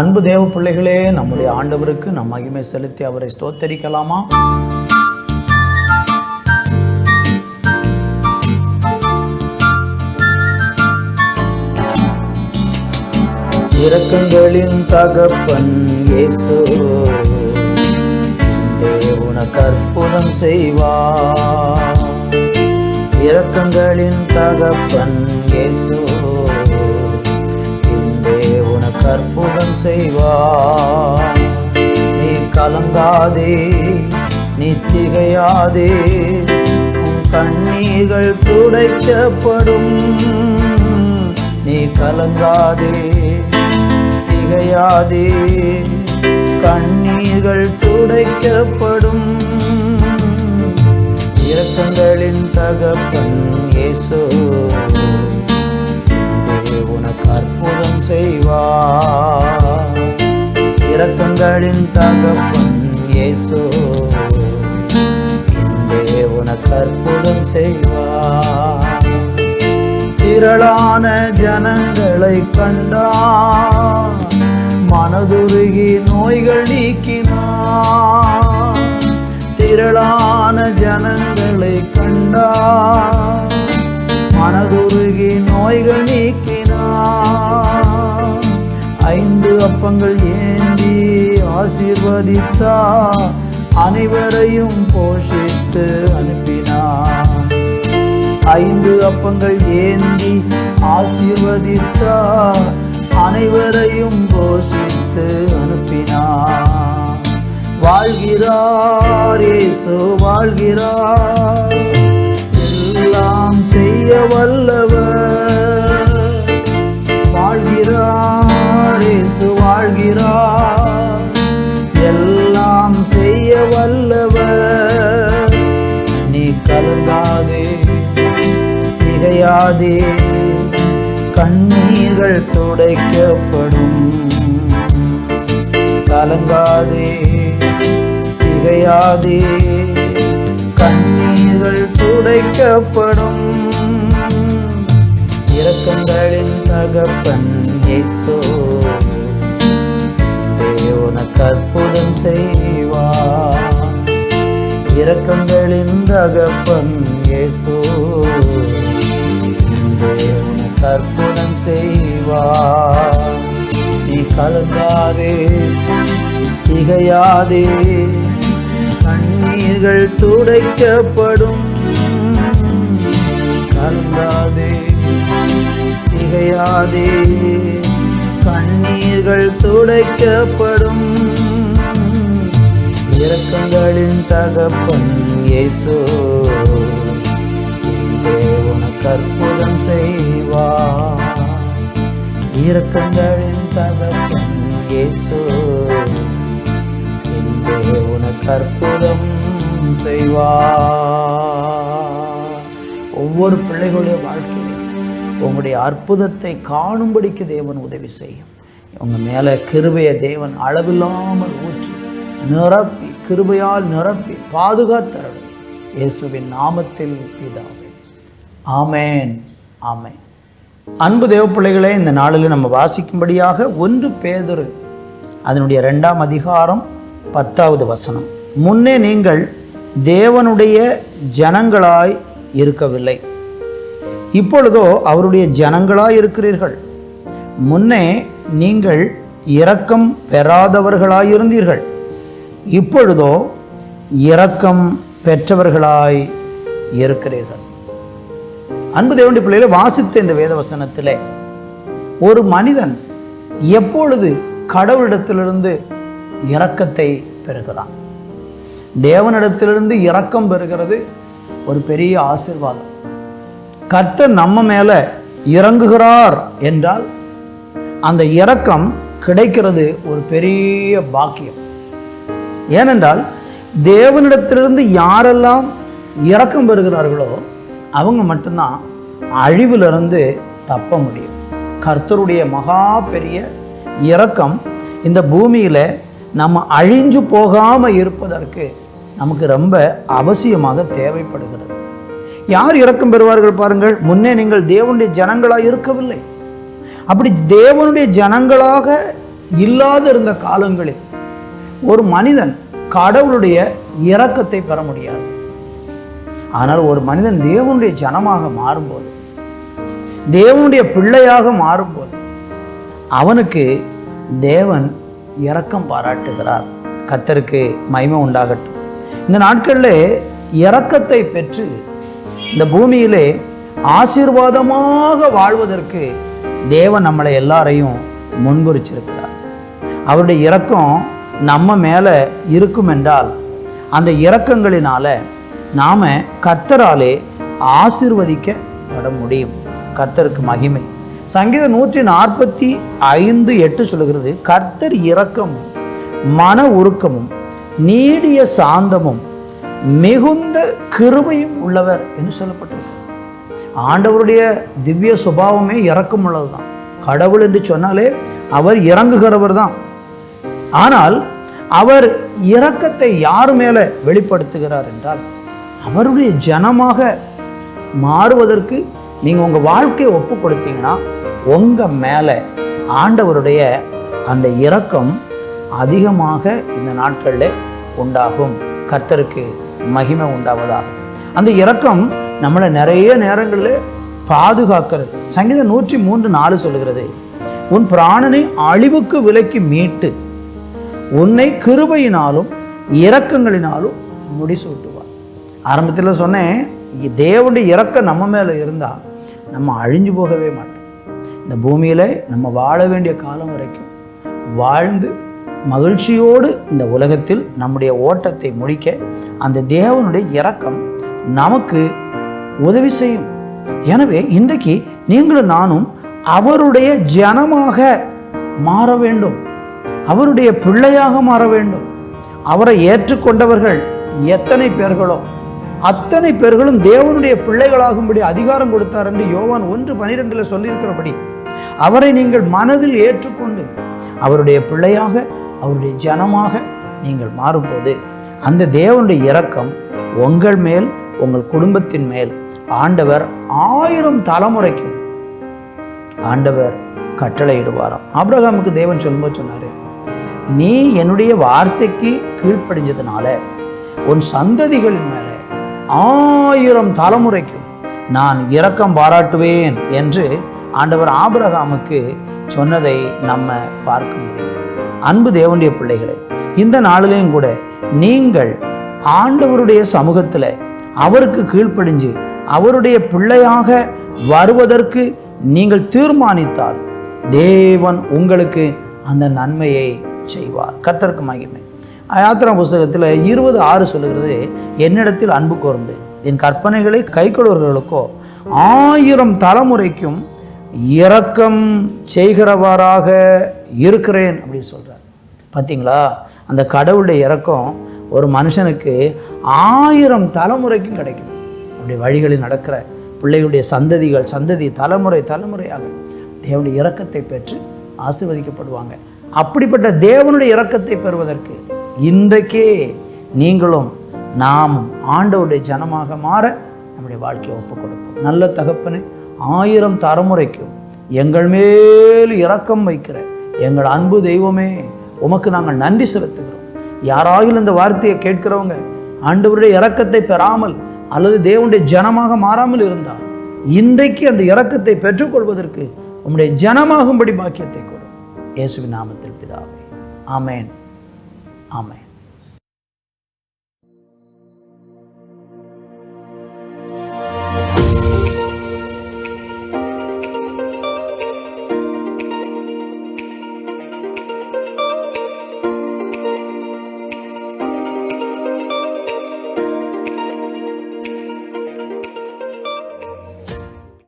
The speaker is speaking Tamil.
அன்பு தேவ பிள்ளைகளே நம்முடைய ஆண்டவருக்கு நம் மகிமை செலுத்தி அவரை ஸ்தோத்தரிக்கலாமா? இரக்கங்களின் தகப்பன் இயேசு உனக்கு அற்புதம் செய்வா இரக்கங்களின் தகப்பன் இயேசு அற்புதம் செய்வார். நீ கலங்காதே நீ திகையாதே உன் கண்ணீர்கள் துடைக்கப்படும். நீ கலங்காதே திகையாதே கண்ணீர்கள் துடைக்கப்படும். இரக்கங்களின் தகப்பன் ஏசோ இரக்கங்களின் தகப்பன் ஏசோ இன்றே உனக்கு அற்புதம் செய்வார். திரளான ஜனங்களை கண்டார். மனதுருகி நோய்கள் நீக்கினார். திரளான ஜனங்களை கண்டார். மனதுருகி நோய்கள் நீக்கினார். ஐந்து அப்பங்கள் ஏந்தி ஆசீர்வதித்தா அனைவரையும் போஷித்து அனுப்பினார். ஐந்து அப்பங்கள் ஏந்தி ஆசீர்வதித்தா அனைவரையும் போஷித்து அனுப்பினார். வாழ்கிறார் இயேசு வாழ்கிறார். கண்ணீர்கள் துடைக்கப்படும். கலங்காதே திகையாதே கண்ணீர்கள் துடைக்கப்படும். இரக்கங்களின் தகப்பன் ஏசோ உனக்கு அற்புதம் செய்வா இரக்கங்களின் தகப்பன் ஏசோ உனக்கு அற்புதம் செய்வார். நீ கலங்காதே திகையாதே. கண்ணீர்கள் துடைக்கப்படும். கலங்காதே திகையாதே. கண்ணீர்கள் துடைக்கப்படும். இரக்கங்களின் தகப்பன் இயேசு. இன்றே உனக்கு அற்புதம் செய்வார். இரக்கங்களின் தகப்பன் இயேசு. இன்றே உனக்கு அற்புதம் செய்வா ஒவ்வொரு பிள்ளைகளுடைய வாழ்க்கையிலும் உங்களுடைய அற்புதத்தை காணும்படிக்கு தேவன் உதவி செய்யும். உங்க மேலே கிருபையை தேவன் அளவில்லாமல் ஊற்றி நிரப்பி கிருபையால் நிரப்பி பாதுகாத்தரடும் இயேசுவின் நாமத்தில் பிதாவே. ஆமேன் ஆமேன். அன்பு தேவ பிள்ளைகளே இந்த நாளில் நம்ம வாசிக்கும்படியாக ஒன்று பேதொரு அதனுடைய ரெண்டாம் அதிகாரம் பத்தாவது வசனம். முன்னே நீங்கள் தேவனுடைய ஜனங்களாய் இருக்கவில்லை. இப்பொழுதோ அவருடைய ஜனங்களாய் இருக்கிறீர்கள். முன்னே நீங்கள் இரக்கம் பெறாதவர்களாயிருந்தீர்கள் இப்பொழுதோ இரக்கம் பெற்றவர்களாய் இருக்கிறீர்கள். அன்பு தேவண்டி பிள்ளைகளை வாசித்த இந்த வேதவசனத்தில். ஒரு மனிதன் எப்பொழுது கடவுளிடத்திலிருந்து இரக்கத்தை பெறுகிறான்? தேவனிடத்திலிருந்து இரக்கம் பெறுகிறது ஒரு பெரிய ஆசிர்வாதம். கர்த்தர் நம்ம மேலே இறங்குகிறார் என்றால் அந்த இரக்கம் கிடைக்கிறது ஒரு பெரிய பாக்கியம். ஏனென்றால் தேவனிடத்திலிருந்து யாரெல்லாம் இரக்கம் பெறுகிறார்களோ அவங்க மட்டும்தான் அழிவிலிருந்து தப்ப முடியும். கர்த்தருடைய மகா பெரிய இரக்கம் இந்த பூமியில் நம்ம அழிஞ்சு போகாமல் இருப்பதற்கு நமக்கு ரொம்ப அவசியமாக தேவைப்படுகிறது. யார் இறக்கம் பெறுவார்கள் பாருங்கள். முன்னே நீங்கள் தேவனுடைய ஜனங்களாக இருக்கவில்லை. அப்படி தேவனுடைய ஜனங்களாக இல்லாத இருந்த காலங்களில் ஒரு மனிதன் கடவுளுடைய இரக்கத்தை பெற முடியாது. ஆனால் ஒரு மனிதன் தேவனுடைய ஜனமாக மாறும்போது தேவனுடைய பிள்ளையாக மாறும்போது அவனுக்கு தேவன் இரக்கம் பாராட்டுகிறார். கத்தருக்கு மகிமை உண்டாகட்டும். இந்த நாட்களில் இரக்கத்தை பெற்று இந்த பூமியிலே ஆசீர்வாதமாக வாழ்வதற்கு தேவன் நம்மளை எல்லாரையும் முன்குறிச்சிருக்கிறார். அவருடைய இரக்கம் நம்ம மேலே இருக்கும் என்றால் அந்த இரக்கங்களினால நாம் கர்த்தராலே ஆசிர்வதிக்கப்பட முடியும் கர்த்தருக்கு மகிமை. சங்கீதம் நூற்றி நாற்பத்தி ஐந்து எட்டு சொல்லுகிறது கர்த்தர் இரக்கமும் மன உருக்கமும் நீடிய சாந்தமும் மிகுந்த கிருபையும் உள்ளவர் என்று சொல்லப்பட்டிருக்கு. ஆண்டவருடைய திவ்ய சுபாவமே இறக்கமுள்ளது தான் கடவுள் என்று சொன்னாலே அவர் இறங்குகிறவர் தான். ஆனால் அவர் இரக்கத்தை யார் மேலே வெளிப்படுத்துகிறார் என்றால் அவருடைய ஜனமாக மாறுவதற்கு நீங்கள் உங்கள் வாழ்க்கையை ஒப்பு கொடுத்தீங்கன்னா உங்கள் மேலே ஆண்டவருடைய அந்த இரக்கம் அதிகமாக இந்த நாட்களில் உண்டாகும். கர்த்தருக்கு மகிமை உண்டாவதாகும் அந்த இரக்கம் நம்மளை நிறைய நேரங்களில் பாதுகாக்கிறது. சங்கீதம் நூற்றி மூன்று நாலு சொல்லுகிறது உன் பிராணனை அழிவுக்கு விலக்கி மீட்டு உன்னை கிருபையினாலும் இரக்கங்களினாலும் முடிசூட்டுவார் ஆரம்பத்தில் சொன்னேன் தேவனுடைய இறக்கம் நம்ம மேலே இருந்தால் நம்ம அழிஞ்சு போகவே மாட்டோம். இந்த பூமியில் நம்ம வாழ வேண்டிய காலம் வரைக்கும் வாழ்ந்து மகிழ்ச்சியோடு இந்த உலகத்தில் நம்முடைய ஓட்டத்தை முடிக்க அந்த தேவனுடைய இறக்கம் நமக்கு உதவி செய்யும். எனவே இன்றைக்கு நீங்களும் நானும் அவருடைய ஜனமாக மாற வேண்டும். அவருடைய பிள்ளையாக மாற வேண்டும். அவரை ஏற்றுக்கொண்டவர்கள் எத்தனை பேர்களோ அத்தனை பேர்களும் தேவனுடைய பிள்ளைகளாகும்படி அதிகாரம் கொடுத்தார் என்று யோவான் ஒன்று பனிரெண்டில் சொல்லியிருக்கிறபடி அவரை நீங்கள் மனதில் ஏற்றுக்கொண்டு அவருடைய பிள்ளையாக அவருடைய ஜனமாக நீங்கள் மாறும்போது அந்த தேவனுடைய இரக்கம் உங்கள் மேல் உங்கள் குடும்பத்தின் மேல். ஆண்டவர் ஆயிரம் தலைமுறைக்கும் ஆண்டவர் கட்டளையிடுவாராம். ஆபிரகாமுக்கு தேவன் சொல்லும்போது சொன்னார் நீ என்னுடைய வார்த்தைக்கு கீழ்ப்படிஞ்சதுனால உன் சந்ததிகளின் மேலே ஆயிரம் தலைமுறைக்கும் நான் இரக்கம் பாராட்டுவேன் என்று ஆண்டவர் ஆபிரகாமுக்கு சொன்னதை நம்ம பார்க்க முடியும். அன்பு தேவனுடைய பிள்ளைகளை இந்த நாளிலையும் கூட நீங்கள் ஆண்டவருடைய சமூகத்தில் அவருக்கு கீழ்ப்படிஞ்சு அவருடைய பிள்ளையாக வருவதற்கு நீங்கள் தீர்மானித்தால் தேவன் உங்களுக்கு அந்த நன்மையை செய்வார். கத்தருக்கு மகிமை யாத்திரா புஸ்தகத்தில் இருபது ஆறு சொல்லுகிறது என்னிடத்தில் அன்பு கோர்ந்து என் கற்பனைகளை கைக்கொள்வர்களுக்கோ ஆயிரம் தலைமுறைக்கும் இரக்கம் செய்கிறவராக இருக்கிறேன் அப்படின்னு சொல்கிறார் பார்த்தீங்களா அந்த கடவுளுடைய இறக்கம் ஒரு மனுஷனுக்கு ஆயிரம் தலைமுறைக்கும் கிடைக்கும். அப்படி வழிகளில் நடக்கிற பிள்ளைகளுடைய சந்ததிகள் சந்ததி தலைமுறை தலைமுறையாக தேவனுடைய இறக்கத்தை பெற்று ஆசிர்வதிக்கப்படுவாங்க. அப்படிப்பட்ட தேவனுடைய இறக்கத்தை பெறுவதற்கு இன்றைக்கே நீங்களும் நாமும் ஆண்டவருடைய ஜனமாக மாற நம்முடைய வாழ்க்கையை ஒப்புக் கொடுப்போம் நல்ல தகப்பனே ஆயிரம் தலைமுறைக்கும் எங்கள் மேல் இரக்கம் வைக்கிற எங்கள் அன்பு தெய்வமே உமக்கு நாங்கள் நன்றி செலுத்துகிறோம். யாராகிலும் இந்த வார்த்தையை கேட்கிறவங்க ஆண்டவருடைய இரக்கத்தை பெறாமல் அல்லது தேவனுடைய ஜனமாக மாறாமல் இருந்தால் இன்றைக்கு அந்த இரக்கத்தை பெற்றுக்கொள்வதற்கு உம்முடைய ஜனமாகும்படி பாக்கியத்தை கொடு. இயேசுவின் நாமத்தில் பிதாவே. ஆமேன். ஆமேன்